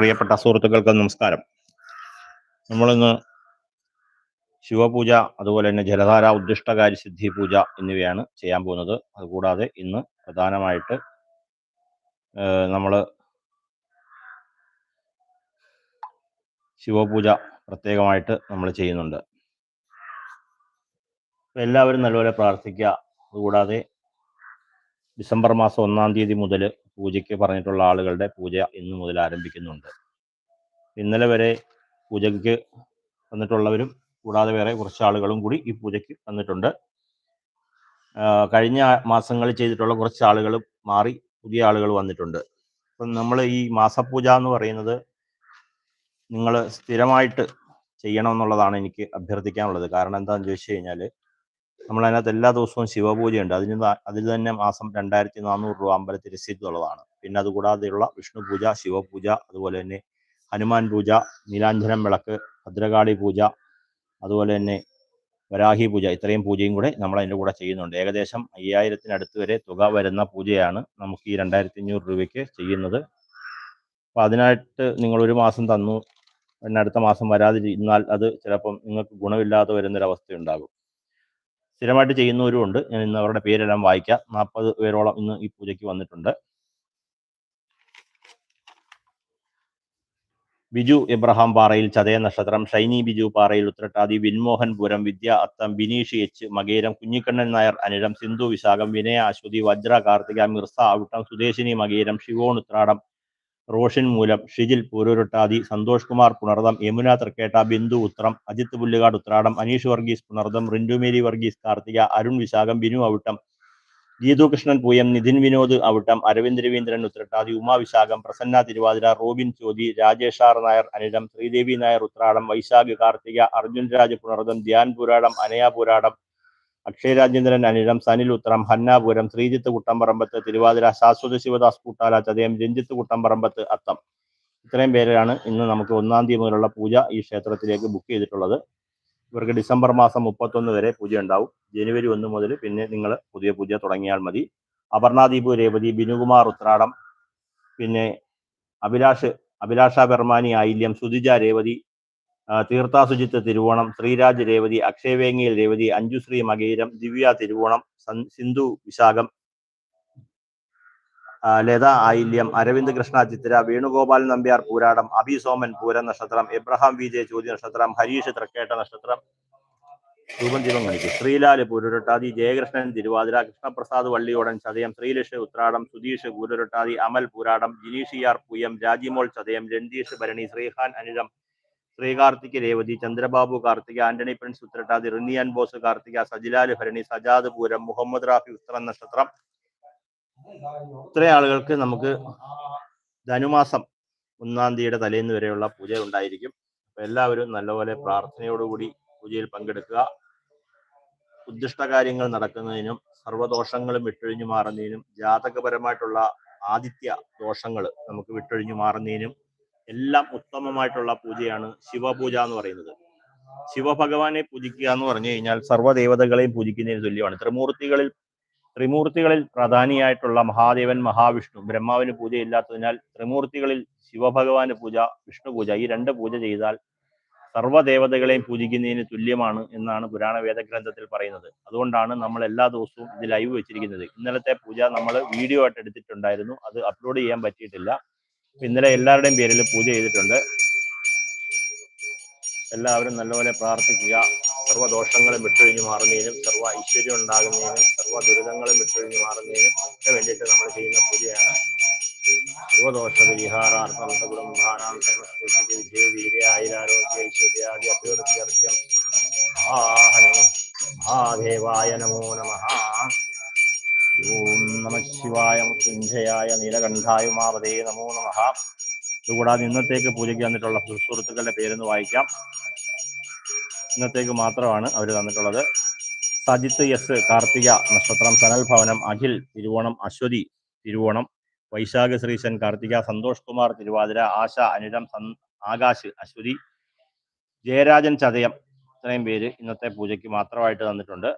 പ്രിയപ്പെട്ട സുഹൃത്തുക്കൾക്ക് നമസ്കാരം. നമ്മളിന്ന് ശിവപൂജ അതുപോലെ തന്നെ ജലധാര ഉദ്ദിഷ്ടകാരി സിദ്ധി പൂജ എന്നിവയാണ് ചെയ്യാൻ പോകുന്നത്. അതുകൂടാതെ ഇന്ന് പ്രധാനമായിട്ട് നമ്മൾ ശിവപൂജ പ്രത്യേകമായിട്ട് നമ്മൾ ചെയ്യുന്നുണ്ട്. എല്ലാവരും നല്ലപോലെ പ്രാർത്ഥിക്കുക. അതുകൂടാതെ ഡിസംബർ മാസം ഒന്നാം തീയതി മുതൽ പൂജയ്ക്ക് പറഞ്ഞിട്ടുള്ള ആളുകളുടെ പൂജ ഇന്ന് മുതൽ ആരംഭിക്കുന്നുണ്ട്. ഇന്നലെ വരെ പൂജയ്ക്ക് വന്നിട്ടുള്ളവരും കൂടാതെ വേറെ കുറച്ച് ആളുകളും കൂടി ഈ പൂജയ്ക്ക് വന്നിട്ടുണ്ട്. കഴിഞ്ഞ മാസങ്ങളിൽ ചെയ്തിട്ടുള്ള കുറച്ച് ആളുകൾ മാറി പുതിയ ആളുകൾ വന്നിട്ടുണ്ട്. അപ്പം നമ്മൾ ഈ മാസപൂജ എന്ന് പറയുന്നത് നിങ്ങൾ സ്ഥിരമായിട്ട് ചെയ്യണം എന്നുള്ളതാണ് എനിക്ക് അഭ്യർത്ഥിക്കാനുള്ളത്. കാരണം എന്താണെന്ന് ചോദിച്ചു കഴിഞ്ഞാൽ നമ്മൾ അതിനകത്ത് എല്ലാ ദിവസവും ശിവപൂജയുണ്ട്. അതിന് അതിൽ തന്നെ മാസം രണ്ടായിരത്തി നാനൂറ് രൂപ അമ്പലത്തിൽ രസീതുള്ളതാണ് പിന്നെ അതുകൂടാതെയുള്ള വിഷ്ണു പൂജ ശിവപൂജ അതുപോലെ തന്നെ ഹനുമാൻ പൂജ നീലാഞ്ജനം വിളക്ക് ഭദ്രകാളി പൂജ അതുപോലെ തന്നെ വരാഹി പൂജ ഇത്രയും പൂജയും കൂടെ നമ്മൾ അതിന്റെ കൂടെ ചെയ്യുന്നുണ്ട്. ഏകദേശം അയ്യായിരത്തിനടുത്ത് വരെ തുക വരുന്ന പൂജയാണ് നമുക്ക് ഈ രണ്ടായിരത്തി അഞ്ഞൂറ് രൂപയ്ക്ക് ചെയ്യുന്നത്. അപ്പോൾ അതിനായിട്ട് നിങ്ങൾ ഒരു മാസം തന്നു. പിന്നെ അടുത്ത മാസം വരാതിരുന്നാൽ അത് ചിലപ്പം നിങ്ങൾക്ക് ഗുണമില്ലാതെ വരുന്നൊരവസ്ഥ ഉണ്ടാകും സ്ഥിരമായിട്ട് ചെയ്യുന്നവരും ഉണ്ട്. ഞാൻ ഇന്ന് അവരുടെ പേരെല്ലാം വായിക്കാം. നാൽപ്പത് പേരോളം ഇന്ന് ഈ പൂജയ്ക്ക് വന്നിട്ടുണ്ട്. ബിജു എബ്രഹാം പാറയിൽ ചതയ നക്ഷത്രം ഷൈനി ബിജു പാറയിൽ ഉത്രട്ടാതി വിൻമോഹൻ പുരം വിദ്യ അത്തം ബിനീഷ് എച്ച് മകേരം കുഞ്ഞിക്കണ്ണൻ നായർ അനിഴം സിന്ധു വിശാഖം വിനയ അശ്വതി വജ്ര കാർത്തിക മിർസ അവിട്ടം സുദേശിനി മകേരം ശിവോൺ ഉത്രാടം റോഷൻ മൂലം ഷിജിൽ പൂരൂരുട്ടാതി സന്തോഷ് കുമാർ പുണർദം യമുന തൃക്കേട്ട ബിന്ദു ഉത്രം അജിത്ത് പുല്ലുകാട് ഉത്രാടം അനീഷ് വർഗീസ് പുണർദം റിൻഡുമേരി വർഗീസ് കാർത്തിക അരുൺ വിശാഖം ബിനു അവിട്ടം ഗീതു കൃഷ്ണൻ പൂയം നിതിൻ വിനോദ് അവിട്ടം അരവിന്ദ് രവീന്ദ്രൻ ഉത്രട്ടാതി ഉമാ വിശാഖം പ്രസന്ന തിരുവാതിര റോബിൻ ചോദി രാജേഷ് ആർ നായർ അനിഴം ശ്രീദേവി നായർ ഉത്രാടം വൈശാഖ് കാർത്തിക അർജുൻ രാജ് പുണർദം ധ്യാൻ പുരാടം അനയ പുരാടം അക്ഷയ് രാജേന്ദ്രൻ അനിഴം സനിൽ ഉത്തരം ഹന്നാപുരം ശ്രീജിത്ത് കുട്ടംപറമ്പത്ത് തിരുവാതിര ശാശ്വത ശിവദാസ് കൂട്ടാല ചതയം രഞ്ജിത്ത് കുട്ടംപറമ്പത്ത് അത്തം. ഇത്രയും പേരാണ് ഇന്ന് നമുക്ക് ഒന്നാം തീയതി മുതലുള്ള പൂജ ഈ ക്ഷേത്രത്തിലേക്ക് ബുക്ക് ചെയ്തിട്ടുള്ളത്. ഇവർക്ക് ഡിസംബർ മാസം മുപ്പത്തൊന്ന് വരെ പൂജ ഉണ്ടാവും. ജനുവരി ഒന്ന് മുതൽ പിന്നെ നിങ്ങൾ പുതിയ പൂജ തുടങ്ങിയാൽ മതി. അപർണാദീപ് രേവതി ബിനുകുമാർ ഉത്രാടം പിന്നെ അഭിലാഷ് അഭിലാഷ പെർമാനി ആയില്യം സുധിജ രേവതി ആ, തീർത്ഥ സുജിത്ത് തിരുവോണം ശ്രീരാജ് രേവതി അക്ഷയവേങ്ങിയിൽ രേവതി അഞ്ജുശ്രീ മകീരം ദിവ്യ തിരുവോണം സിന്ധു വിശാഖം ലത ആയില്യം അരവിന്ദ് കൃഷ്ണ ചിത്തിര വേണുഗോപാൽ നമ്പ്യാർ പൂരാടം അഭി സോമൻ പൂര നക്ഷത്രം എബ്രഹാം വി ചോദ്യ നക്ഷത്രം ഹരീഷ് തൃക്കേട്ട നക്ഷത്രം രൂപം ദീപം കാണിക്കും ശ്രീലാൽ പൂരുരട്ടാതി ജയകൃഷ്ണൻ തിരുവാതിര കൃഷ്ണപ്രസാദ് വള്ളിയോടൻ ചതയം ശ്രീലക്ഷ് ഉത്രാടം സുധീഷ് പൂരുരട്ടാതി അമൽ പൂരാടം ജിനീഷ് ആർ പൂയം രാജിമോൾ ചതയം രണ്ടീഷ് ഭരണി ശ്രീഹാൻ അനിഴം ശ്രീകാർത്തിക് രേവതി ചന്ദ്രബാബു കാർത്തിക ആന്റണി പ്രിൻസ് ഉത്തരട്ടാതി റിനിയാൻ ബോസ് കാർത്തിക സജിലാൽ ഭരണി സജാദ് പൂരം മുഹമ്മദ് റാഫി ഉത്തരം നക്ഷത്രം. ഇത്രയും ആളുകൾക്ക് നമുക്ക് ധനുമാസം ഒന്നാം തീയതിയുടെ തലേന്ന് വരെയുള്ള പൂജ ഉണ്ടായിരിക്കും. അപ്പൊ എല്ലാവരും നല്ലപോലെ പ്രാർത്ഥനയോടുകൂടി പൂജയിൽ പങ്കെടുക്കുക. ഉദ്ദിഷ്ട കാര്യങ്ങൾ നടക്കുന്നതിനും സർവദോഷങ്ങളും വിട്ടൊഴിഞ്ഞു മാറുന്നതിനും ജാതകപരമായിട്ടുള്ള ആദിത്യ ദോഷങ്ങൾ നമുക്ക് വിട്ടൊഴിഞ്ഞു മാറുന്നതിനും എല്ലാം ഉത്തമമായിട്ടുള്ള പൂജയാണ് ശിവപൂജ എന്ന് പറയുന്നത്. ശിവഭഗവാനെ പൂജിക്കുക എന്ന് പറഞ്ഞു കഴിഞ്ഞാൽ സർവദേവതകളെയും പൂജിക്കുന്നതിന് തുല്യമാണ്. ത്രിമൂർത്തികളിൽ ത്രിമൂർത്തികളിൽ പ്രധാനിയായിട്ടുള്ള മഹാദേവൻ മഹാവിഷ്ണു ബ്രഹ്മാവിന് പൂജയില്ലാത്തതിനാൽ ത്രിമൂർത്തികളിൽ ശിവഭഗവാന് പൂജ വിഷ്ണു പൂജ ഈ രണ്ട് പൂജ ചെയ്താൽ സർവദേവതകളെയും പൂജിക്കുന്നതിന് തുല്യമാണ് എന്നാണ് പുരാണ വേദഗ്രന്ഥത്തിൽ പറയുന്നത്. അതുകൊണ്ടാണ് നമ്മൾ എല്ലാ ദിവസവും ഇത് ലൈവ് വെച്ചിരിക്കുന്നത്. ഇന്നലത്തെ പൂജ നമ്മൾ വീഡിയോ ആയിട്ട് എടുത്തിട്ടുണ്ടായിരുന്നു. അത് അപ്ലോഡ് ചെയ്യാൻ പറ്റിയിട്ടില്ല. ഇന്നലെ എല്ലാവരുടെയും പേരിൽ പൂജ ചെയ്തിട്ടുണ്ട്. എല്ലാവരും നല്ലപോലെ പ്രാർത്ഥിക്കുക. സർവദോഷങ്ങളും വിട്ടൊഴിഞ്ഞു മാറുന്നതിനും സർവ ഐശ്വര്യം ഉണ്ടാകുന്നതിനും സർവ ദുരിതങ്ങളും വിട്ടൊഴിഞ്ഞു മാറുന്നതിനും ഒക്കെ വേണ്ടിയിട്ട് നമ്മൾ ചെയ്യുന്ന പൂജയാണ്. സർവദോഷ പരിഹാരാർത്ഥം സകുടുംബാനാം സമസ്തി വിജയ വീര്യ ആയുരാരോഗ്യ ഐശ്വര്യാദി അഭിവൃദ്ധ്യർത്ഥ്യം ആഹനം മഹാദേവായ നമോ നമ. ഓം നമ ശിവായ മൃത്യുഞ്ജയായ നീലകണ്ഠായുമാവതേ നമോ നമ. ഇതുകൂടാതെ ഇന്നത്തേക്ക് പൂജയ്ക്ക് തന്നിട്ടുള്ള സുഹൃത്തുക്കളുടെ പേരൊന്ന് വായിക്കാം. ഇന്നത്തേക്ക് മാത്രമാണ് അവർ തന്നിട്ടുള്ളത്. സജിത്ത് എസ് കാർത്തിക നക്ഷത്രം സനൽ ഭവനം അഖിൽ തിരുവോണം അശ്വതി തിരുവോണം വൈശാഖ ശ്രീശൻ കാർത്തിക സന്തോഷ് കുമാർ തിരുവാതിര ആശ അനുരം ആകാശ് അശ്വതി ജയരാജൻ ചതയം ഇത്രയും പേര് ഇന്നത്തെ പൂജയ്ക്ക് മാത്രമായിട്ട് തന്നിട്ടുണ്ട്.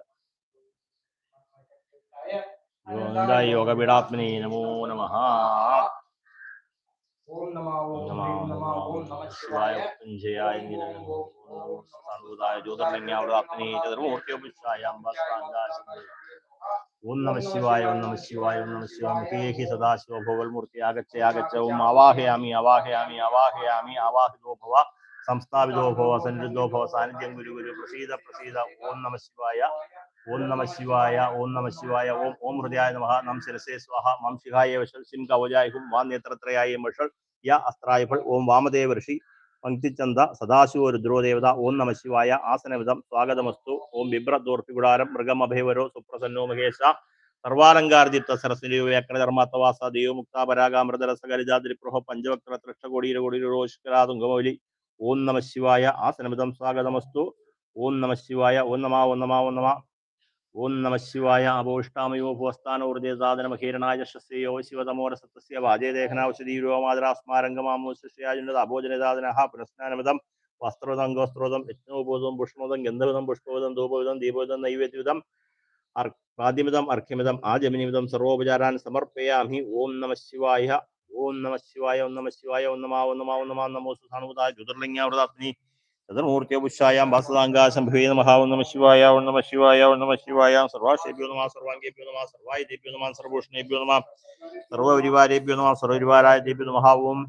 योगविडात्मने नमो नमः। ओम नमः शिवाय पुंजयाय सर्वदाय शिवाय। ओम नमः शिवाय ओम नमः शिवाय ते हि सदाशिव भोगलमूर्ति आगच्छ आगच्छ ओम आवाहयामी आवाहयामी आवाहयामी आवाहितो भव। സംസ്ഥാപിതോ ഭവ സന്നിധോ ഭവ സാന്നിധ്യം ഗുരു ഗുരു പ്രസീത പ്രസീത ഓം നമ ശിവായ ഓം നമ ശിവായ ഓം നമ ശിവായ ഓം ഓം ഹൃദയായ നമ നം ശിരസേ സ്വാഹ മം ശിഖായ വശൽ സിം കവചായ ഹും വാ നേത്രത്രയായ മഷൾ യ അസ്ത്രായ ഫൾ ഓം വാമദേവ ഋഷി പങ്ക്തിചന്ദ സദാശിവ രുദ്രോദേവത ഓം നമ ശിവായ ആസനവിധം സ്വാഗതമസ്തു ഓം ബിഭ്രദോർപ്പികുടാരം മൃഗമഭയവരോ സുപ്രസന്നോ മഹേശ സർവാലങ്കാർജിത്ത സരസ്വതിയോ വ്യാകൃതർമാത്തവാസ ദൈവമുക്ത പരാഗാമൃതരസകരിജാതിരി പ്രഭ പഞ്ചവക്ര തൃഷ്ടകോടീര കോടീരോഷ്കരാതുംഗമൗലി ഓം നമ ശിവായ. ആ സനമിതം സ്വാഗതമസ്തു. ഓം നമ ശിവായ. ഓം നമ ഓം നമ ഓം നമ. ഓം നമ ശിവായ. അപോഷ്ടാമയോ ഭുവസ്ഥാനോർജയസാധനമഹീരണായ ശസ്യോ ശിവതമോരസത്തസ്യ വാജയദേഹനാവശതീരോമാദരാസ്മാരംഗമാമോശയാജുന്നത് അഭോജനസാധനഃ പുനസ്നാനമിതം വസ്ത്രതങ്കോസ്ത്രോതം യജ്ഞോപൂതം പുഷ്ണോതം ഗന്ധവിധം പുഷ്പവിധം ധൂപവിധം ദീപവിധം നൈവേദ്യവിധം ആദ്യമിതം അർഘ്യമിതം ആജമിനിമിതം സർവോപചാരാൻ സമർപ്പയാമി. ഓം നമ ശിവായ. ഓം നമ ശിവായ ഓം നമ ശിവായ ഓം നമ ഓം നമ ഓം നമ നമോ സുധാനുതായ ജ്യോതിർലിംഗാവൃതാത്മനി ചതുർമൂർത്തിയോപുഷായാം വാസുദാംഗാശംഭവേ നമഃ ഓം നമ ശിവായ ഓം നമ ശിവായ ഓം നമ ശിവായ സർവാശേഭ്യോ നമ സർവാംഗേഭ്യോ നമ സർവായുധേഭ്യോ നമ സർവഭൂഷണേഭ്യോ നമ സർവപരിവാരേഭ്യോ നമ നമ ചണ്ഡേശ്വരായ നമഃ ഓം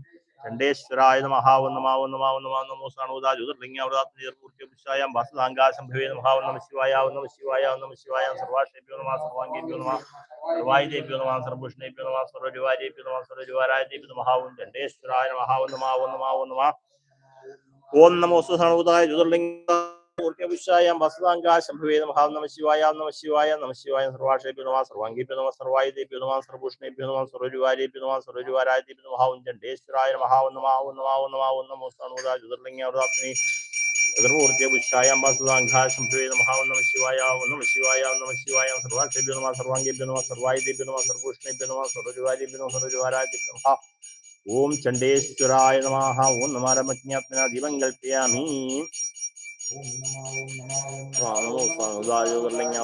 ഖണ്ഡേശ്വരായ നമഹാവ നമാവ നമാവ നമാ നമോ സാണോദാ ജ്യോതിർലിംഗാവതാത്മീർപൂർത്തിയം ഭാസതാങ്കാശംഭവേ നമഹാവ നമ ശിവായ നമ ശിവായ നമ ശിവായ സർവാഷേഭ്യോ ഓം നമോ മൂർത്തിപുഷ്യായ വസതാംഗ ശംഭവേ നമ. നമ ശിവായ നമ ശിവായ നമ ശിവായ. സർവാക്ഷേപ്യ നമ സർവാംഗീപ്യ നമ സർവായുധേപ്യ നമ സർവഭൂഷണേപ്യ നമ സർവരുവാരേപ്യ നമ സർവരുവാരായതേപ്യ നമ ഉഞ്ചണ്ഡേശ്വരായ നമ നമാവ നമാവ നമാവ നമോ സണോദാ ജ്യോതിർലിംഗാവതാത്മനി സർവൂർത്തിപുഷ്യായ വസതാംഗ ശംഭവേ നമ നമ ശിവായ നമ ശിവായ നമ ശിവായ സർവാക്ഷേപ്യ നമ സർവാംഗീപ്യ നമ സർവായുധേപ്യ നമ സർവഭൂഷണേപ്യ നമ സർവരുവാരേപ്യ നമ സർവരുവാരായതേപ്യ നമ ഓം ചണ്ഡേശ്വരായ നമ ഓം നമ രമജ്ഞാത്മന ദീപം കൽപ്പയാമി. स्वाहानो कर लेंगे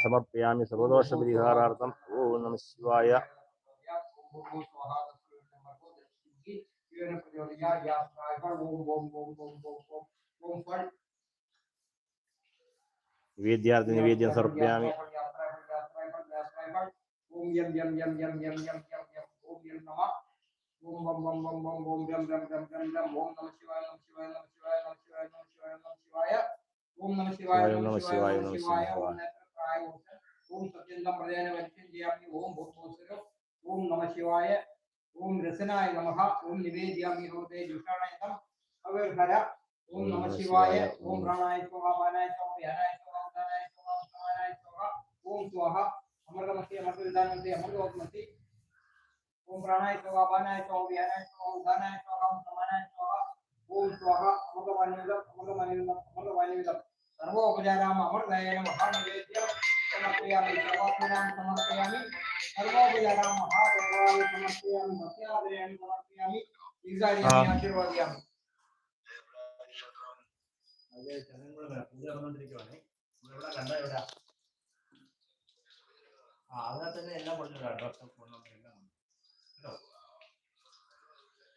समर्पयामि सर्वदोषपरिहारार्थम् ओम नम शिवाय ओम സർവദോഷപരിഹാരാർത്ഥം ഓം നമ ശിവായ നിവേദ്യാർത്ഥി നിവേദ്യം സമർപ്പയാമി ഓം യം യം യം യം യം യം യം യം ഓം യം നമ ഓം വം വം വം വം ഓം യം യം യം യം യം ഓം നമ ശിവായ നമ ശിവായ നമ ശിവായ നമ ശിവായ നമ ശിവായ നമ ശിവായ ഓം നമ ശിവായ നമ ശിവായ നമ ശിവായ ഓം നേത്രപ്രായ ഓം സത്യന്തം പ്രദേന വലിക്കം ചെയ്യാമി ഓം ഭൂതോസരം ഓം നമ ശിവായ ഓം രസനായ നമഃ ഓം നിവേദ്യാമി ഹൃദയ ജുഷാണയതം അവർഹര ഓം നമ ശിവായ ഓം പ്രാണായ സ്വാഹ പാനായ സ്വാഹ വ്യാനായ സ്വാഹ ഉദാനായ സ്വാഹ സമാനായ ओम स्वाहा अमृतमस्ति अमृतविधानमस्ति अमृतवत्मस्ति ओम प्राणाय स्वाहा बनाय स्वाहा व्यानाय स्वाहा उदानाय स्वाहा समानाय स्वाहा ओम स्वाहा अमृतवाणिविदम अमृतवाणिविदम अमृतवाणिविदम सर्वोपचाराम अमृताय महानवेद्यम समर्पयामि सर्वात्मनां समर्पयामि सर्वोपचाराम महादेवाय समर्पयामि भक्त्यादरेण समर्पयामि ईजायामि आशीर्वादयामि അതെ ചന്ദ്രൻ കൂടെ പൂജ വന്നുകൊണ്ടിരിക്കുവാണേ ഇവിടെ കണ്ട ഇവിടെ അതിനകത്ത് തന്നെ എല്ലാം കൊടുത്തിട്ടുണ്ട് അഡ്രസ് ഫോൺ നമ്പർ എല്ലാം. കേട്ടോ?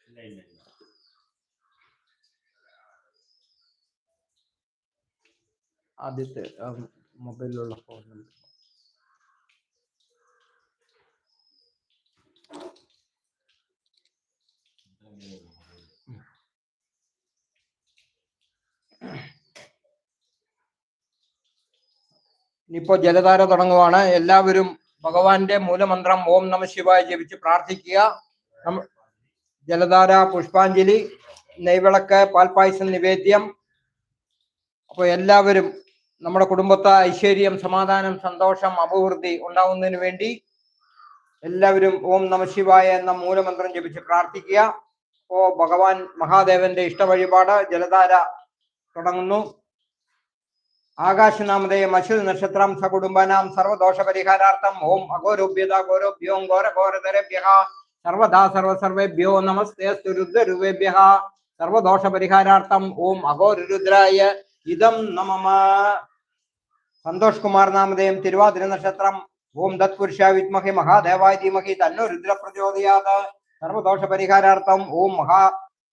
ഇല്ല ഇല്ല ഇല്ല. ആദ്യത്തെ മൊബൈലിലുള്ള ഫോൺ നമ്പർ ഇനിയിപ്പോ ജലധാര തുടങ്ങുവാണ്. എല്ലാവരും ഭഗവാന്റെ മൂലമന്ത്രം ഓം നമ ശിവായ ജപിച്ച് പ്രാർത്ഥിക്കുക. ജലധാര പുഷ്പാഞ്ജലി നെയ്വിളക്ക് പാൽപ്പായസം നിവേദ്യം. അപ്പോൾ എല്ലാവരും നമ്മുടെ കുടുംബത്തെ ഐശ്വര്യം സമാധാനം സന്തോഷം അഭിവൃദ്ധി ഉണ്ടാവുന്നതിന് വേണ്ടി എല്ലാവരും ഓം നമ ശിവായ എന്ന മൂലമന്ത്രം ജപിച്ച് പ്രാർത്ഥിക്കുക. ഓ ഭഗവാൻ മഹാദേവന്റെ ഇഷ്ട വഴിപാട് ജലധാര തുടങ്ങുന്നു. ആകാശനാമതേ മശുദ് നക്ഷത്രം സകുടുംബനാം സർവദോഷ പരിഹാരാർത്ഥം ഓം അഘോരോഭ്യത ഘോരോഭ്യോം ഘോരഘോരതരഭ്യ സർവദാ സർവ സർവേഭ്യോ നമസ്തേ അസ്തു രുദ്രരൂപേഭ്യഃ സർവദോഷ പരിഹാരാർത്ഥം ഓം അഘോരരുദ്രായ ഇതം നമമ. സന്തോഷ് കുമാർ നാമധേയം തിരുവാതിര നക്ഷത്രം. ഓം തത്പുരുഷ വിദ്മഹി മഹാദേവായ ധീമഹി തന്നോ രുദ്ര പ്രചോദയാത്. സർവദോഷ പരിഹാരാർത്ഥം ഓം മഹാ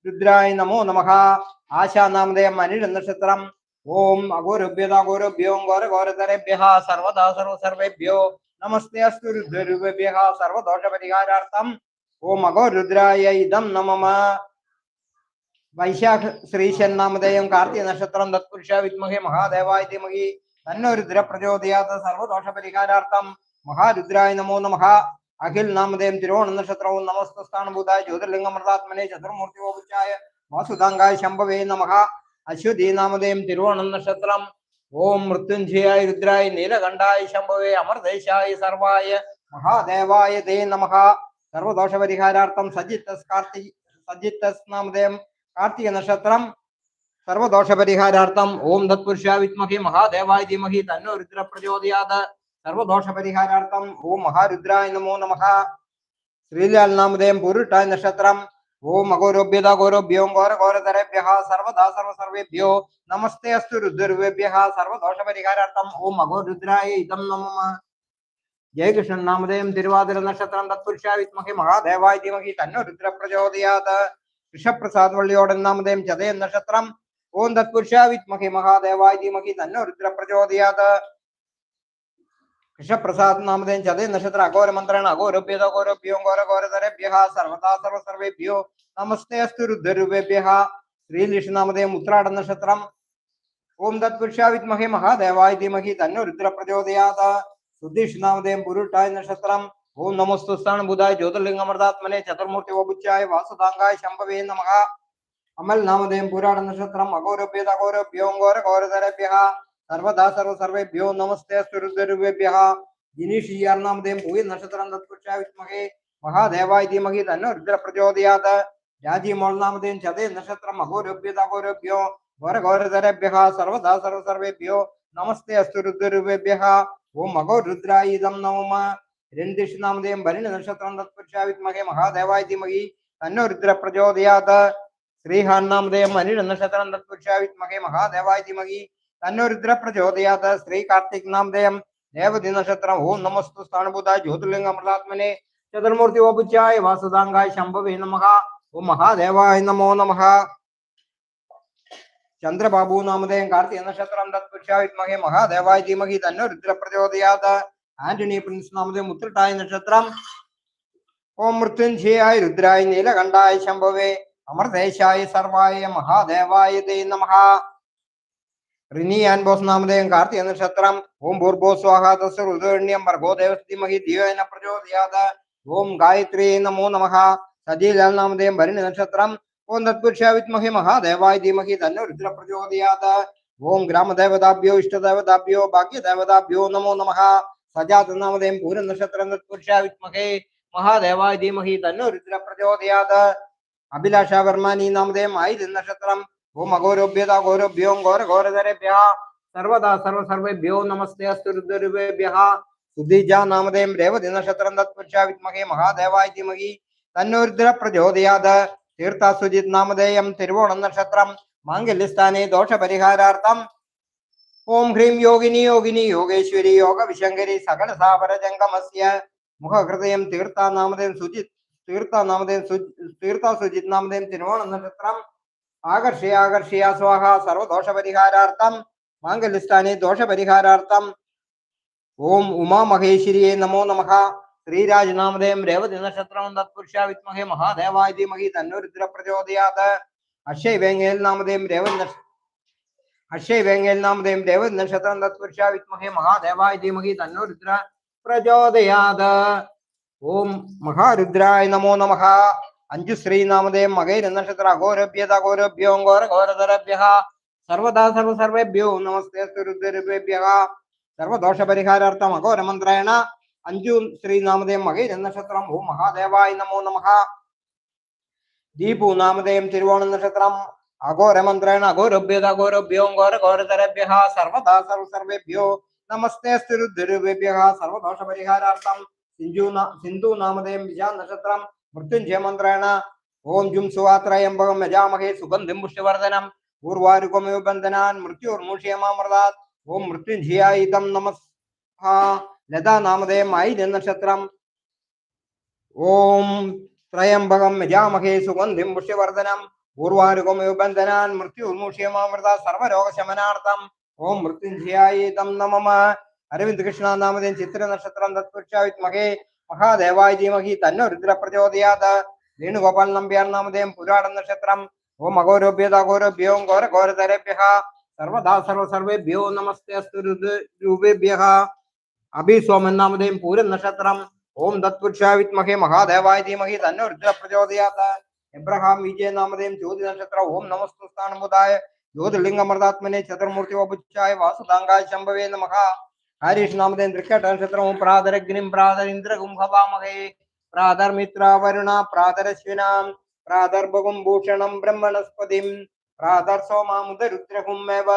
രുദ്രായ നമോ നമഃ ആശാ നാമധേയം അനിൽ നക്ഷത്രം. ഓം അഘോരഭ്യതാഘോരഭ്യോ ഘോര ഘോരതരഭ്യ സർവദാ സർവ സർവേഭ്യോ നമസ്തേ അസ്തു രുദ്രരൂപേഭ്യ സർവദോഷ പരിഹാരാർത്ഥം ഓം അഘോരുദ്രായ ഇതം നമമ. വൈശാഖ ശ്രീശൻ നാമധേയം കാർത്തിക നക്ഷത്രം തത്പുരുഷ വിദ്മഹി മഹാദേവായ ധീമഹി തന്നോ രുദ്ര പ്രചോദയാത സർവദോഷ പരിഹാരാർത്ഥം മഹാരുദ്രായ നമോ നമഹ. അഖിൽ നാമധേയം തിരുവോണ നക്ഷത്രവും നമസ്തസ്ഥാനഭൂതായ ജ്യോതിർലിംഗമൃതാത്മനെ ചതുർമൂർത്തി ഓപിച്ചായ വാസുദാംഗായ ശംഭവേ നമഃ അശ്വതി തിരുവോണം നക്ഷത്രം. ഓം മൃത്യുഞ്ജയായ രുദ്രായ നീലകണ്ഠായ ശംഭവേ അമർദേശായ സർവായ മഹാദേവായ ദേ നമഃ. സർവദോഷ പരിഹാരാർത്ഥം സജിത്തസ് കാർത്തി സജിത്തസ് നാമധേയം കാർത്തിക നക്ഷത്രം. സർവദോഷ പരിഹാരാർത്ഥം ഓം തത്പുരുഷ വിത്മഹി മഹാദേവായ ധീമഹി തന്നോ രുദ്ര പ്രചോദയാത് സർവദോഷ പരിഹാരാർത്ഥം ഓം മഹാരുദ്രായ നമോ നമഃ. ശ്രീലാൽ നാമദേം പുരുട്ടായ നക്ഷത്രം. ഓം അഘോരോഭ്യത ഘോരോഭ്യോ ഘോര ഘോരതരഭ്യ സർവദാ സർവ സർവേഭ്യോ നമസ്തേ അസ്തു രുദ്രഭ്യ സർവദോഷപരിഹാരാർത്ഥം ഓം അഘോരുദ്രായ ഇതം നമമ. ജയകൃഷ്ണൻ നാമധേയം തിരുവാതിര നക്ഷത്രം തത്പുരുഷ വിദ്മഹി മഹാദേവായ ധീമഹി തന്നോ രുദ്ര പ്രചോദയാത്. വള്ളിയോടൻ നാമധേയം ചതയം നക്ഷത്രം. ഓം തത്പുരുഷ വിദ്മഹി മഹാദേവായ ധീമഹി തന്നോ രുദ്ര കൃഷപ്രസാദ് നാമധേയം ചതയ നക്ഷത്ര അഘോര മന്ത്രാണ് അഘോരഭ്യത അഘോരഭ്യോ ഘോര ഘോരതരഭ്യ സർവദാ സർവ സർവേഭ്യോ നമസ്തേ അസ്തു രുദ്രരൂപേഭ്യ ശ്രീലിഷ് നാമധേയം ഉത്രാട നക്ഷത്രം ഓം തത്പുരുഷ വിദ്മഹി മഹാദേവായ ധീമഹി തന്നോ രുദ്ര പ്രചോദയാത് സുധീഷ് നാമധേയം പുരുട്ടായ നക്ഷത്രം ഓം നമസ്തു സ്ഥാന ബുധായ ജ്യോതിർലിംഗമൃതാത്മനെ ചതുർമൂർത്തി ഓപുച്ചായ വാസുദാംഗായ ശംഭവേ നമഃ അമൽ നാമധേയം പുരാണ നക്ഷത്രം അഘോരഭ്യത അഘോരഭ്യോ ഘോര ഘോരതരഭ്യ സർവദാ സർവ സർവേഭ്യോ നമസ്തേ സുരുദ്രൂപേഭ്യ ജിനീഷ് ഇയാർ നാമധേയം ഭൂയ നക്ഷത്രം തത്പുരുഷ വിദ്മഹേ മഹാദേവായ ധീമഹി തന്നോ രുദ്രപ്രചോദയാത്. പ്രചോദയാത് രാജീമോൾ നാമധേയം ചതയ നക്ഷത്രം അഘോരഭ്യത അഘോരഭ്യോ ഘോര ഘോരതരഭ്യ സർവദാ സർവ സർവേഭ്യോ നമസ്തേ അസ്തു രുദ്രൂപേഭ്യ ഓം അഘോരുദ്രായ ഇതം നമമ. രണ്ടിഷ് നാമധേയം ഭരണി നക്ഷത്രം തത്പുരുഷ വിദ്മഹേ മഹാദേവായ ധീമഹി തന്നോ രുദ്ര പ്രചോദയാത് ശ്രീഹാൻ നാമധേയം അനിഴ നക്ഷത്രം തത്പുരുഷ ധീമഹി തന്നോ രുദ്ര പ്രചോദയാത് ശ്രീ കാർത്തിക് നാമധേയം. ദേവതി നക്ഷത്രം ഓം നമസ്തു സ്ഥാനഭൂത ജ്യോതിർലിംഗ അമൃതാത്മനെ ചതുർമൂർത്തി ഓപിച്ചായ വാസുദാംഗായ ശംഭവേ നമഃ. ഓം മഹാദേവായ നമോ നമഃ. ചന്ദ്രബാബു നാമധേയം. കാർത്തിക നക്ഷത്രം. തത്പുരുഷ വിദ്മഹേ മഹാദേവായ ധീമഹി. തന്നോ രുദ്ര പ്രചോദയാത് ആന്റണി പ്രിൻസ് നാമധേയം. ഉത്രട്ടായ നക്ഷത്രം. ഓം മൃത്യുഞ്ജയായ രുദ്രായ നീലകണ്ഠായ ശംഭവേ. അമൃതേശായ സർവായ മഹാദേവായ തേ നമഃ. റിനി ആൻബോസ് നാമധേയം കാർത്തിക നക്ഷത്രം ഓം ഭൂർഭോ സ്വാഹ തസ്യ ഋതുണ്യം ഭർഗോ ദേവസ്ഥിമഹി ദിവ്യേന പ്രചോദയാത് ഓം ഗായത്രി നമോ നമഃ സജീലാൽ നാമധേയം ഭരണി നക്ഷത്രം ഓം തത്പുരുഷ വിദ്മഹി മഹാദേവായ ധീമഹി തന്നോ രുദ്ര പ്രചോദയാത ഓം ഗ്രാമദേവതാഭ്യോ ഇഷ്ടദേവതാഭ്യോ ഭാഗ്യദേവതാഭ്യോ നമോ നമഃ സജാത നാമധേയം പൂര നക്ഷത്രം തത്പുരുഷ വിദ്മഹേ മഹാദേവായ ധീമഹി തന്നോ രുദ്ര പ്രചോദയാത അഭിലാഷ വർമാനി നാമധേയം ആയുധ നക്ഷത്രം ഓം അഘോരോഭ്യത അഘോരോഭ്യോ ഘോര ഘോരതരഭ്യ സർവദാ സർവ സർവേഭ്യോ നമസ്തേ അസ്തു രുദ്രരൂപേഭ്യ സുധീജ നാമധേയം രേവതി നക്ഷത്രം തത്പുരുഷ വിദ്മഹേ മഹാദേവായ ധീമഹി. തന്നോരുദ്ര പ്രചോദയാത്. തീർത്ഥ സുജിത് നാമധേയം തിരുവോണം നക്ഷത്രം. മാംഗല്യസ്ഥാനെ ദോഷപരിഹാരാർത്ഥം. ഓം ഹ്രീം യോഗിനി യോഗിനി യോഗേശ്വരി യോഗ വിശങ്കരി സകല സാപര ജംഗമസ്യ മുഖഹൃദയം തീർത്ഥ നാമധേയം സുജിത് തീർത്ഥ നാമധേയം തീർത്ഥ സുജിത് നാമധേയം തിരുവോണം നക്ഷത്രം. ആകർഷയ ആകർഷയ സ്വാഹ സർവദോഷപരിഹാരാർത്ഥം മാംഗല്യസ്ഥാനെ ദോഷപരിഹാരാർത്ഥം. ഓം ഉമാമഹേശ്വരിയെ നമോ നമ. ശ്രീരാജനാമദേം രേവതി നക്ഷത്രം തത്പുരുഷ വിത്മഹേ മഹാദേവായ ധീമഹി തന്നോ രുദ്ര പ്രചോദയാത് അക്ഷയ് വേങ്ങേൽ നാമദേം രേവതി നക്ഷ അക്ഷയ് വേങ്ങേൽ നാമദേം രേവതി നക്ഷത്രം തത്പുരുഷ വിത്മഹേ മഹാദേവായ ധീമഹി തന്നോ രുദ്ര പ്രചോദയാത് ഓം മഹാരുദ്രായ നമോ നമഃ. അഞ്ചു ശ്രീനാമദേയം മകൈര നക്ഷത്ര അഘോരഭ്യത അഘോരഭ്യോ ഘോര ഘോരതരഭ്യ സർവദാ സർവ സർവേഭ്യോ നമസ്തേ രുദ്രഭ്യ സർവദോഷ പരിഹാരാർത്ഥം അഘോരമന്ത്രേണ. അഞ്ചു ശ്രീനാമദേയം മകൈര നക്ഷത്രം ഭൂ മഹാദേവായ നമോ നമ. ദീപു നാമദേയം തിരുവോണ നക്ഷത്രം അഘോരമന്ത്രേണ അഘോരഭ്യത അഘോരഭ്യോ ഘോര ഘോരതരഭ്യ സർവദാ സർവ സർവേഭ്യോ നമസ്തേ രുദ്രഭ്യ സർവദോഷ പരിഹാരാർത്ഥം സിന്ധു സിന്ധു നാമദേയം വിജാ നക്ഷത്രം മൃത്യുഞ്ജയ മന്ത്രേണ ഓം ജും സുവാത്രയംബകം യജാമഹേ സുഗന്ധിം പുഷ്യവർദ്ധനം പൂർവാരുകമയോ ബന്ധനാൻ ഓം മൃത്യുഞ്ജയായുധം നമസ് ലതാ നാമധേയമായി നക്ഷത്രം. ഓം ത്രയംബകം യജാമഹേ സുഗന്ധിം പുഷ്യവർദ്ധനം പൂർവാരുകമയോ ബന്ധനാൻ സർവരോഗശമനാർത്ഥം. ഓം മൃത്യുഞ്ജയായുധം നമമ അരവിന്ദ് കൃഷ്ണ നാമധേയം ചിത്ര നക്ഷത്രം തത്പുരുഷാവിത്മഹേ മഹാദേവായ ധീമഹി തന്നോ രുദ്ര പ്രചോദയാത് വേണുഗോപാൽ നമ്പ്യാർ നാമധേയം പുരാട നക്ഷത്രം. ഓം അഘോരോഭ്യതാഘോരോഭ്യോ ഘോര ഘോരതരേഭ്യ സർവദാ സർവ സർവേഭ്യോ നമസ്തേ അസ്തു രൂപേഭ്യ അഭിസോമൻ നാമധേയം പൂരൻ നക്ഷത്രം. ഓം തത്പുരുഷാവിത്മഹേ മഹാദേവായ ധീമഹി തന്നോ രുദ്ര പ്രചോദയാത് എബ്രഹാം വിജയ നാമധേയം ജ്യോതി നക്ഷത്രം. ഓം നമസ്തു സ്ഥാനമുദായ ജ്യോതിർലിംഗമൃതാത്മനെ ചതുർമൂർത്തി വപുച്ചായ വാസുദാംഗായ ശംഭവേ നമഃ ഹരീഷ് നാമധേയം തൃക്കേട്ട നക്ഷത്രം ഓം പ്രാതരഗ്നിം പ്രാതരിന്ദ്രകും ഹവാമഹേ. പ്രാതർമിത്ര വരുണ പ്രാതരശ്വിനാം പ്രാതർഭകും ഭൂഷണം ബ്രഹ്മണസ്പതിം പ്രാതർ സോമാമുദരുദ്രഹും മേവ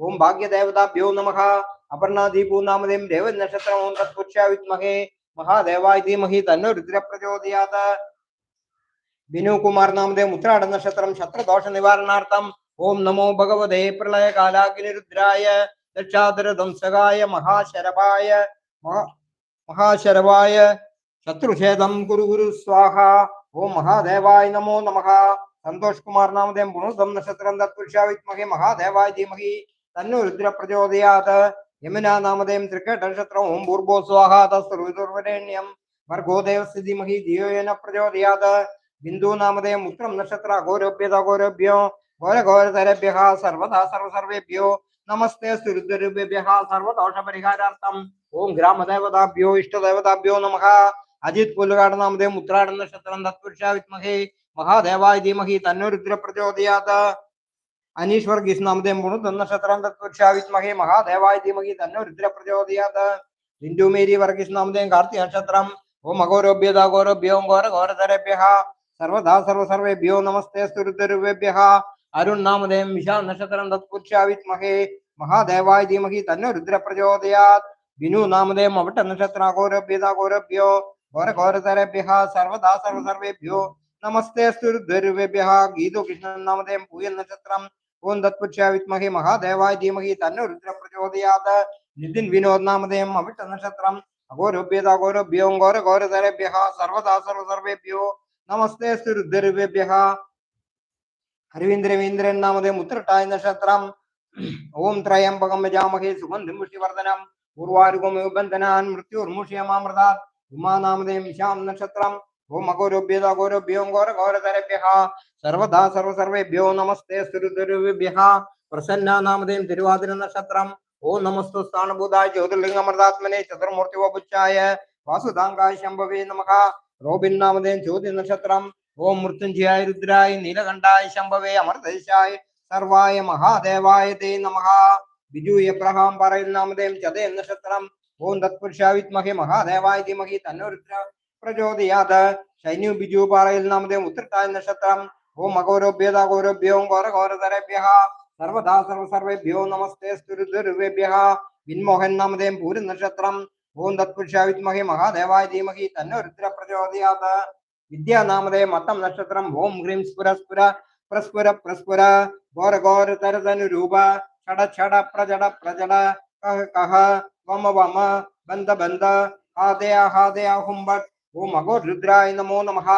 ഓം ഭാഗ്യദേവതാഭ്യോ നമഃ. അപർണാദീപൂ നാമധേയം രേവ നക്ഷത്രം ഓം തത്പുരുഷാവിത്മഹേ മഹാദേവായ ധീമഹി തന്നു രുദ്ര പ്രചോദയാത് ബിനു കുമാർ നാമധേയം ഉത്രാട നക്ഷത്രം ശത്രുദോഷ നിവാരണാർത്ഥം ഓം നമോ ഭഗവതേ പ്രളയ കാലാഗ്നിരുദ്രായ ദക്ഷാതരദംസകായ മഹാശരവായ മഹാ- മഹാശരവായ ശത്രുഛേദം കുരു ഗുരു സ്വാഹ ഓം മഹാദേവായ നമോ നമഃ സന്തോഷ് കുമാർ നാമധേയം പുണർദം നക്ഷത്രം തത്പുരുഷാവിത്മഹേ മഹാദേവായ ധീമഹി തന്നു രുദ്ര പ്രചോദയാത് യമുന നാമധേയം തൃക്കേട്ട നക്ഷത്രം ഓം പൂർവോ സ്വാഹ തസ്തുർവരേണ്യം വർഗോ ദേവസ്ഥിതിമഹി ധിയോയന പ്രചോദയാത് ബിന്ദു നാമധേയം ഉത്രം നക്ഷത്ര അഘോരോഭ്യത അഘോരോഭ്യോ ഘോര ഘോരതരഭ്യ സർവദാ സർവ സർവേഭ്യോ നമസ്തേ സുരുദ്രൂപേഭ്യ സർവദോഷ പരിഹാരാർത്ഥം ഓം ഗ്രാമദേവതാഭ്യോ ഇഷ്ടദേവതാഭ്യോ നമ. അജിത് പുല്ലുകാട് നാമധേയം ഉത്രാട നക്ഷത്രം തത്പുരുഷ വിത്മഹേ മഹാദേവായ ധീമഹി തന്നോരുദ്ര പ്രചോദയാത്. അനീഷ് വർഗീസ് നാമധേയം പുണുത നക്ഷത്രം തത്പുരുഷ വിത്മഹേ മഹാദേവായ ധീമഹി തന്നോരുദ്ര പ്രചോദയാത്. ബിന്ദു മേരി വർഗീസ് നാമതേ കാർത്തിക നക്ഷത്രം. ഓം അഘോരോഭ്യത അഘോരോഭ്യോ ഘോര ഘോരതരഭ്യ സർവദാ സർവസർവേഭ്യോ നമസ്തേ സ്തുരുദ്രൂപേഭ്യ അരുൺ നാമധേയം വിശാൽ നക്ഷത്രം തത്പുരുഷാവിത്മഹേ മഹാദേവായ ധീമഹി തന്നോ രുദ്രപ്രചോദയാത്. വിനു ബിനു നാമധേയം അവിട്ട നക്ഷത്രാഘോരഭ്യതാഘോരഭ്യോ ഘോരഘോരതരഭ്യ സർവദാ സർവ സർവേഭ്യോ നമസ്തേ സ്തുരുദ്രൂപേഭ്യ ഗീതു കൃഷ്ണൻ നാമധേയം പൂയൽ നക്ഷത്രം. ഓം തത്പുരുഷ വിത്മഹേ മഹാദേവായ ധീമഹി തന്നോ രുദ്രപ്രചോദയാത്. നിതിൻ വിനോദ് നാമധേയം അവിട്ട നക്ഷത്രം. അഘോരഭ്യതാഘോരഭ്യോ ഘോരഘോരതരഭ്യ ഘോര ഘോരതരഭ്യ സർവദാ സർവ സർവേഭ്യോ നമസ്തേ സ്തുരുദ്രൂപേഭ്യ അരവിന്ദ് രവീന്ദ്രൻ നാമധേയം നക്ഷത്രം. ഓം ത്രയംബകം യജാമഹേ സുഗന്ധം പുഷ്ടിവർദ്ധനം. പൂർവാരുഗമയോ ബന്ധനാൻ മൃത്യുർമുഷ്യമാമൃതാത് ഉമാനാമതേ വിശാം നക്ഷത്രം. ഓം അഘോരോഭ്യത അഘോരോഭ്യോ ഘോര ഘോരതരഭ്യ സർവദാ സർവ സർവേഭ്യോ നമസ്തേ സ്തുരുദ്രൂപേഭ്യ പ്രസന്ന നാമതേം തിരുവാതിര നക്ഷത്രം. ഓം നമസ്തു സ്ഥാനഭൂതായ ജ്യോതിർലിംഗമൃതാത്മനെ ചതുർമൂർത്തി വപുച്ചായ വാസുദാംഗായ ശംഭവേ നമഃ റോബിൻ നാമതേം ജ്യോതി നക്ഷത്രം. ഓം മൃത്യുഞ്ജയായ രുദ്രായ നീലകണ്ഠായ ശംഭവേ അമൃതേശായ സർവായ മഹാദേവായ തേ നമഹ ബിജു എബ്രഹാം പറയിൽ നാമധേയം ചതയ നക്ഷത്രം. ഓം തത്പുരുഷാവിത്മഹേ മഹാദേവായ ധീമഹി തന്നോ രുദ്ര പ്രചോദയാത്. ശൈന്യു ബിജു പറയുന്ന നാമദേം ഉത്രട്ടായ നക്ഷത്രം. ഓം അഘോരോഭ്യത അഘോരോഭ്യോ ഘോര ഘോരതരഭ്യ സർവദാ സർവസർവേഭ്യോ നമസ്തേ സ്തുരുദ്രൂപേഭ്യ വിൻമോഹൻ നാമദേം പൂര നക്ഷത്രം. ഓം തത്പുരുഷാവിത്മഹേ മഹാദേവായ ധീമഹി തന്നോ പ്രചോദയാത്. വിദ്യാനാമധേയം മത്തം നക്ഷത്രം ഓം ഹ്രീം സ്ഫുര സ്ഫുര പ്രസ്ഫുര പ്രസ്ഫുര ഘോര ഘോര തരതനു രൂപ ഷട ഛട പ്രജട പ്രജട കഹ കഹ വമ വമ ബന്ധ ബന്ധ ഹാദയ ഹാദയ ഹുംബട്ട് ഓം അഘോ രുദ്രായ നമോ നമഃ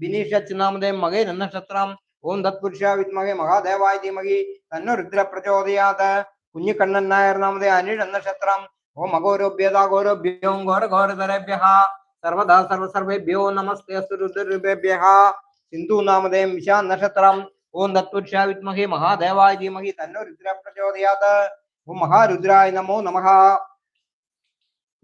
ബിനീഷ് നാമധേയം മകേര നക്ഷത്രം ഓം തത്പുരുഷ വിദ്മഹേ മഹാദേവായ ധീമഹി തന്നു രുദ്ര പ്രചോദയാത് കുഞ്ഞിക്കണ്ണൻ നായർ നാമധേയ അനിഴ നക്ഷത്രം ഓം അഘോരോഭ്യത അഘോരോഭ്യോ ഘോര ഘോരതരഭ്യ സർവദാ സർവ സർവേഭ്യോ നമസ്തേ സുരുദ്രൂപേഭ്യ സിന്ധു നാമധേയം വിശാ നക്ഷത്രം ഓം തത്പുരുഷ വിദ്മഹേ മഹാദേവായ ധീമഹി തന്നോ രുദ്ര പ്രചോദയാത് ഓം മഹാരുദ്രായ നമോ നമഃ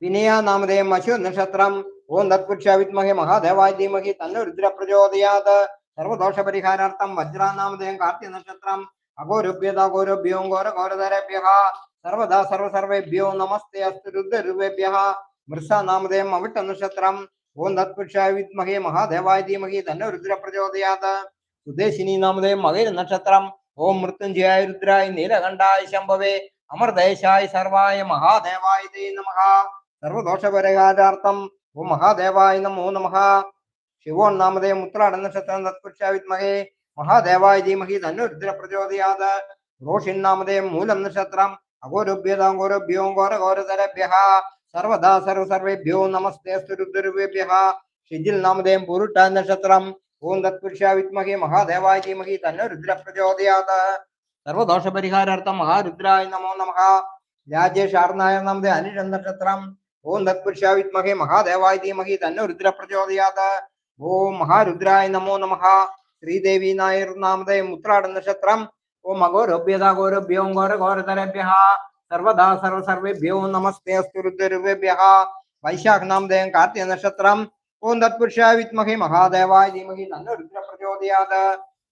വിനയ നാമധേയം അശു നക്ഷത്രം ഓം തത്പുരുഷ വിദ്മഹേ മഹാദേവായ ധീമഹി തന്നോ രുദ്ര പ്രചോദയാത് സർവദോഷ പരിഹാരാർത്ഥം വജ്രാനാമധേയം കാർത്തിക നക്ഷത്രം അഘോരുഭ്യത അഘോരുഭ്യോ ഘോര ഘോരതരഭ്യ സർവദാ സർവ സർവേഭ്യോ നമസ്തേ അസ്തു രുദ്രൂപേഭ്യ മൃഷ നാമധേയം അവിട്ട നക്ഷത്രം ഓം തത്പുരുഷായ വിദ്മഹേ മഹാദേവായ ധീമഹി തന്നെ രുദ്ര പ്രചോദയാത്. സുദേശിനി നാമധേയം മകൈര നക്ഷത്രം. ഓം മൃത്യുഞ്ജയായ രുദ്രായ നീലകണ്ഠായ ശംഭവേ. അമർദേശായ സർവായ മഹാദേവായ ദേ നമ സർവദോഷപരകാരാർത്ഥം ഓം മഹാദേവായ നമോ നമഃ ശിവോന്നാമതേ ഉത്രാട നക്ഷത്രം തത്പുരുഷായ വിദ്മഹേ മഹാദേവായ ധീമഹി തന്നെ രുദ്ര പ്രചോദയാത്. റോഷിന്നാമതേ മൂലം നക്ഷത്രം. അഘോരുഭ്യതാഘോരഭ്യോ ഘോരഘോരതരഭ്യ സർവദാ സർവ സർവേഭ്യോ നമസ്തേ രുദ്രഭ്യ ഷിജിൽ നാമതേം പുരുട്ട നക്ഷത്രം. ഓം തത്പുരുഷ വിദ്മഹേ മഹാദേവായ ധീമഹി തന്നെ രുദ്ര പ്രചോദയാത് സർവദോഷ പരിഹാരാർത്ഥം മഹാരുദ്രായ നമോ നമ. രാജേഷ് ആർനായ നാമതേ അനിഴ നക്ഷത്രം. ഓം തത്പുരുഷ വിദ്മഹേ മഹാദേവായ ധീമഹി തന്നെ രുദ്ര പ്രചോദയാത് ഓം മഹാരുദ്രായ നമോ നമ. ശ്രീദേവി നായർ നാമതേ മുത്രാട നക്ഷത്രം. ഓം അഘോരഭ്യതാ ഘോരഭ്യോ ഘോര ഘോരതരഭ്യ സർവദാ സർവ സർവേഭ്യോ നമസ്തേ അസ്തു രുദ്രഭ്യ വൈശാഖ നാമതേ കാർത്തിക നക്ഷത്രം. ഓം തത്പുരുഷ വിത്മഹി മഹാദേവായ ധീമഹി തന്നു രുദ്ര പ്രചോദയാത്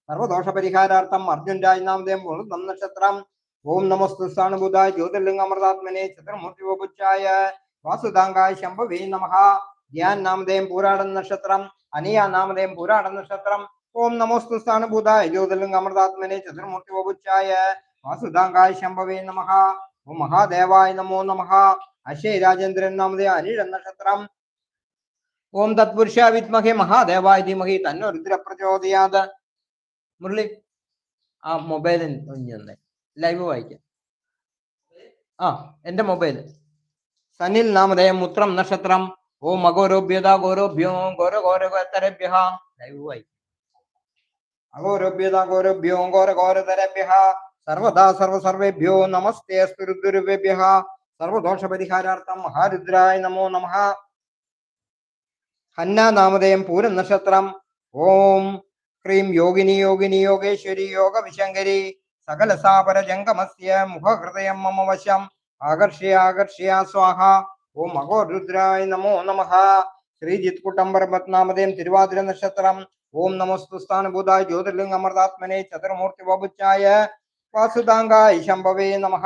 സർവദോഷ പരിഹാരാർത്ഥം അർജുൻ രാജ് നാമതേം ഓം നക്ഷത്രം. ഓം നമസ്തു സ്ഥാനുഭൂതായ ജ്യോതിർലിംഗ അമൃതാത്മനെ ചതുർമൂർത്തി വപുച്ചായ വാസുദാംഗായ ശംഭവേ നമഃ ധ്യാൻ നാമതേം പൂരാടൻ നക്ഷത്രം. അനിയ നാമതേം പൂരാടൻ നക്ഷത്രം. ഓം നമോസ്തു സ്ഥാനുഭൂതായ ജ്യോതിർലിംഗ അമൃതാത്മനെ ചതുർമൂർത്തി വപുച്ചായ വാസുദാംഗായ ശംഭവേ നമഃ ഓം മഹാദേവായ നമോ നമഃ അശ്വ രാജേന്ദ്രൻ നാമതേ അനിഴ നക്ഷത്രം ഓം തത്പുരുഷ വിത്മഹേ മഹാദേവായ ധീമഹി തന്നോ രുദ്ര പ്രചോദയാത് മുരളി ആ മൊബൈലിൽ തന്നെ. ലൈവ് വായിക്കാം. ആ എന്റെ മൊബൈൽ സനിൽ നാമധേയം മുത്രം നക്ഷത്രം ഓം അഘോരോഭ്യത ഗോരോഭ്യോ ഗോര ഘോരതരഭ്യ ലൈവ് വായിക്കും. അഘോരോഭ്യത ഗോരോഭ്യോ ഗോര ഘോരതരഭ്യ സർവദാ സർവ സർവേഭ്യോ നമസ്തേ അസ്തു രുദ്രഭ്യ സർവദോഷ പരിഹാരാർത്ഥം മഹാരുദ്രായ നമോ നമ. ഹന്ന നാമധേയം പൂരം നക്ഷത്രം. ഓം ക്രീം യോഗിനി യോഗിനി യോഗേശ്വരി യോഗ വിശങ്കരി സകല സാപര ജംഗമസ്യ മുഖഹൃദയം മമ വശം. ആകർഷ്യ ആകർഷ്യ സ്വാഹ. ഓം അഘോരുദ്രായ നമോ നമ. ശ്രീജിത് കുട്ടംബർ പത്നാമതേം തിരുവാതിര നക്ഷത്രം. ഓം നമസ്തു സ്ഥാനഭൂതായ ജ്യോതിർലിംഗ അമൃതാത്മനെ ചതുർമൂർത്തി വപുച്ചായ വാസുദാംഗായ ശംഭവേ നമ.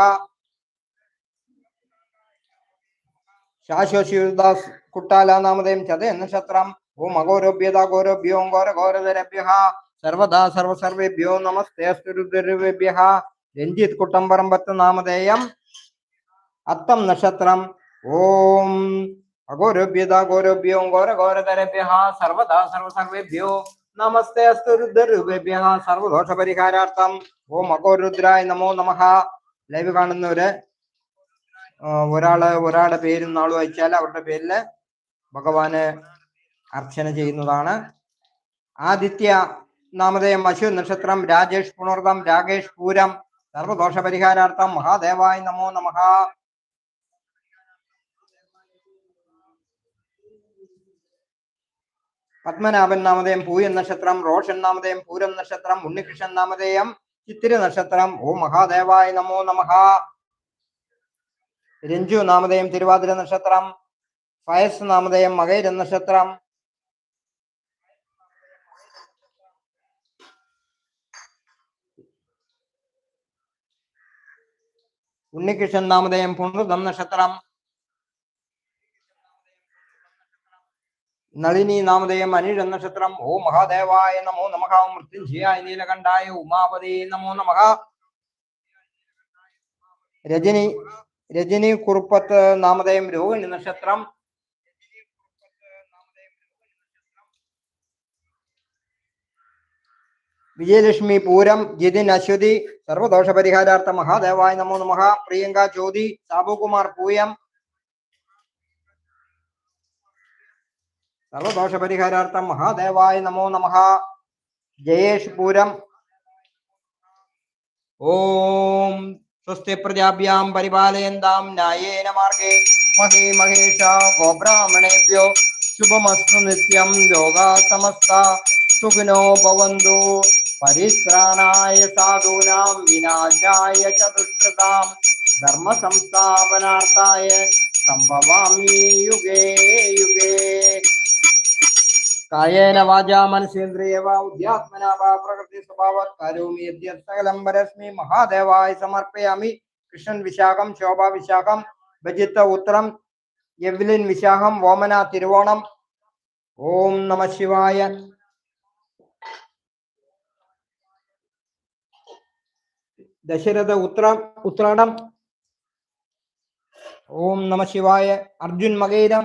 ശാശ്വശിവദാസ് കുട്ടാല നാമതേം ചതയ നക്ഷത്രം. ഓം അഘോരോഭ്യത ഘോരോഭ്യോ ഘോര ഘോരതരഭ്യ സർവദാ സർവസർവേഭ്യോ സർവേഭ്യോ രഞ്ജിത് കുട്ടമ്പറമ്പത്ത് നാമധേയം. അത്തം നക്ഷത്രം. ഓം അഘോരോഭ്യത ഘോരോഭ്യോ ഘോര ഘോരതരഭ്യ സർവദാ സർവ സർവേഭ്യോ നമസ്തേ സ്തുരുദ്രവേഭ്യ സർവദോഷ പരിഹാരാർത്ഥം ഓം അഘോരുദ്രായ നമോ നമഃ. ലൈവ് കാണുന്നവര് ഒരാൾ ഒരാളുടെ പേരും നാളും അയച്ചാൽ അവരുടെ പേരിൽ ഭഗവാന് അർച്ചന ചെയ്യുന്നതാണ്. ആദിത്യ നാമധേയം അശു നക്ഷത്രം രാജേഷ് പുണർദം രാകേഷ് പൂരം സർവദോഷ പരിഹാരാർത്ഥം മഹാദേവായ നമോ നമഃ. പത്മനാഭൻ നാമധേയം പൂയൻ നക്ഷത്രം റോഷൻ നാമധേയം പൂരം നക്ഷത്രം ഉണ്ണികൃഷ്ണൻ നാമധേയം ചിത്തിര നക്ഷത്രം ഓ മഹാദേവായ നമോ നമഃ രഞ്ജു നാമധേയം തിരുവാതിര നക്ഷത്രം ഫയസ് നാമധേയം മകൈര നക്ഷത്രം. ഉണ്ണികൃഷ്ണൻ നാമധേയം പുണർദം നക്ഷത്രം. നളിനി നാമധേയം അനിഴ നക്ഷത്രം. ഓ മഹാദേവായ നമോ നമഃ മൃത്യുഞ്ജയായ നീലകണ്ഠായ ഉമാപതി നമോ നമഃ രജനി രജനി കുറുപ്പത്ത് നാമധേയം രോഹിണി നക്ഷത്രം. വിജയലക്ഷ്മി പൂരം ജിതിൻ അശ്വതി സർവദോഷ പരിഹാരാർത്ഥ മഹാദേവായ നമോ നമഃ പ്രിയങ്ക ജ്യോതി സാബുകുമാർ പൂയം. സർവദോഷ പരിഹാരാർത്ഥം മഹാദേവായ നമോ നമ. ജയേഷ് പൂരം. ഓം സ്വസ്തി പ്രജാഭ്യാം പരിപാലയന്താം ന്യായേന മാർഗേ. മഹേ മഹേഷ ഗോബ്രാഹ്മണേഭ്യോ ശുഭമസ്തു നിത്യം യോഗാ സമസ്ത. സുഖിനോ ഭവന്തു. പരിത്രാണായ സാധൂനാം വിനാശായ ചതുഷ്കൃതാം. ധർമ്മ സംസ്ഥാപനാർത്ഥായ സംഭവാമി യുഗേ യുഗേ. കായേന വാചാ സമർപ്പയാമി കൃഷ്ണൻ വിശാഖം ശോഭ വിശാഖം ഭജിത്ത ഉത്തരം എവ്ലിൻ വിശാഖം ഓമന തിരുവോണം ഓം നമ ശിവായ ദശരഥ ഉത്ര ഉത്രാടം ഓം നമ ശിവായ അർജുൻ മകൈരം